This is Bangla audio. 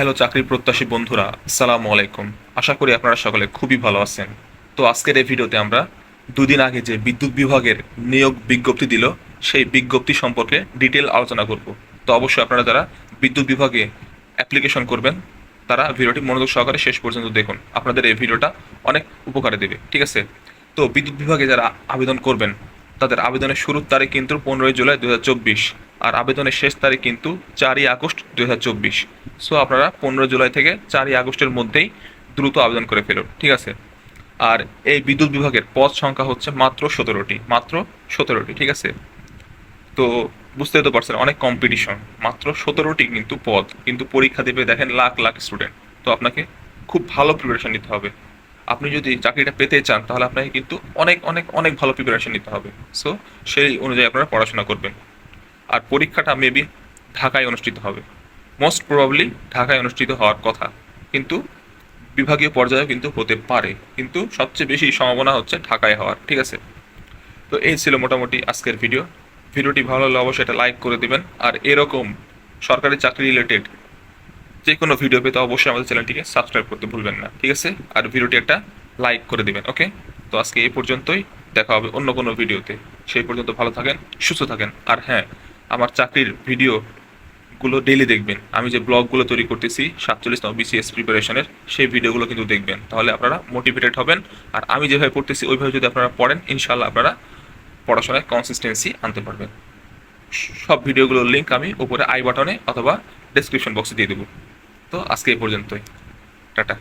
হ্যালো চাকরি প্রত্যাশী বন্ধুরা, আসসালামু আলাইকুম। আশা করি আপনারা সকলে খুবই ভালো আছেন। তো আজকের এই ভিডিওতে আমরা দুদিন আগে যে বিদ্যুৎ বিভাগের নিয়োগ বিজ্ঞপ্তি দিল, সেই বিজ্ঞপ্তি সম্পর্কে ডিটেল আলোচনা করব। তো অবশ্যই আপনারা যারা বিদ্যুৎ বিভাগে অ্যাপ্লিকেশন করবেন, তারা ভিডিওটি মনোযোগ সহকারে শেষ পর্যন্ত দেখুন। আপনাদের এই ভিডিওটা অনেক উপকারে দেবে, ঠিক আছে? তো বিদ্যুৎ বিভাগে যারা আবেদন করবেন, তাদের আবেদনের শুরুর তারিখ কিন্তু পনেরোই জুলাই দুই হাজার চব্বিশ। আর আবেদনের শেষ তারিখ কিন্তু চারই আগস্ট দুই হাজার চব্বিশ। সো আপনারা পনেরো জুলাই থেকে চারই আগস্টের মধ্যেই দ্রুত আবেদন করে ফেলুন, ঠিক আছে? আর এই বিদ্যুৎ বিভাগের পদ সংখ্যা হচ্ছে মাত্র সতেরোটি মাত্র সতেরোটি, ঠিক আছে? তো বুঝতেই তো পারছেন, অনেক কম্পিটিশন মাত্র সতেরোটি কিন্তু পদ, কিন্তু পরীক্ষা দেবে দেখেন লাখ লাখ স্টুডেন্ট তো, আপনাকে খুব ভালো প্রিপারেশন নিতে হবে। আপনি যদি চাকরিটা পেতে চান, তাহলে আপনাকে কিন্তু অনেক অনেক অনেক ভালো প্রিপারেশন নিতে হবে। সো সেই অনুযায়ী আপনারা পড়াশোনা করবেন। আর পরীক্ষাটা মেবি ঢাকায় অনুষ্ঠিত হবে। মোস্ট প্রবাবলি ঢাকায় অনুষ্ঠিত হওয়ার কথা। কিন্তু বিভাগীয় পর্যায়েও কিন্তু হতে পারে। কিন্তু সবচেয়ে বেশি সম্ভাবনা হচ্ছে ঢাকায় হওয়ার, ঠিক আছে? তো এই ছিল মোটামুটি আজকের ভিডিও ভিডিওটি ভালো লাগলে অবশ্যই এটা লাইক করে দিবেন। আর এরকম সরকারি চাকরি রিলেটেড যে কোনো ভিডিও পেতে অবশ্যই আমাদের চ্যানেলটিকে সাবস্ক্রাইব করতে ভুলবেন না, ঠিক আছে? আর ভিডিওটি একটা লাইক করে দিবেন ওকে তো আজকে এই পর্যন্তই। দেখা হবে অন্য কোনো ভিডিওতে সেই পর্যন্ত ভালো থাকেন, সুস্থ থাকেন। আর হ্যাঁ আমার চাকরির ভিডিও গুলো ডেইলি দেখবেন। আমি যে ব্লগগুলো তৈরি করতেছি সাতচল্লিশ সাতচল্লিশতম বিসিএস প্রিপারেশনের সেই ভিডিওগুলো কিন্তু দেখবেন। তাহলে আপনারা মোটিভেটেড হবেন। আর আমি যেভাবে পড়তেছি, ওইভাবে যদি আপনারা পড়েন ইনশাল্লাহ আপনারা পড়াশোনায় কনসিস্টেন্সি আনতে পারবেন। সব ভিডিওগুলোর লিঙ্ক আমি উপরে আই বাটনে অথবা ডেসক্রিপশন বক্সে দিয়ে দেবো। তো আজকে এই পর্যন্তই। টাটা।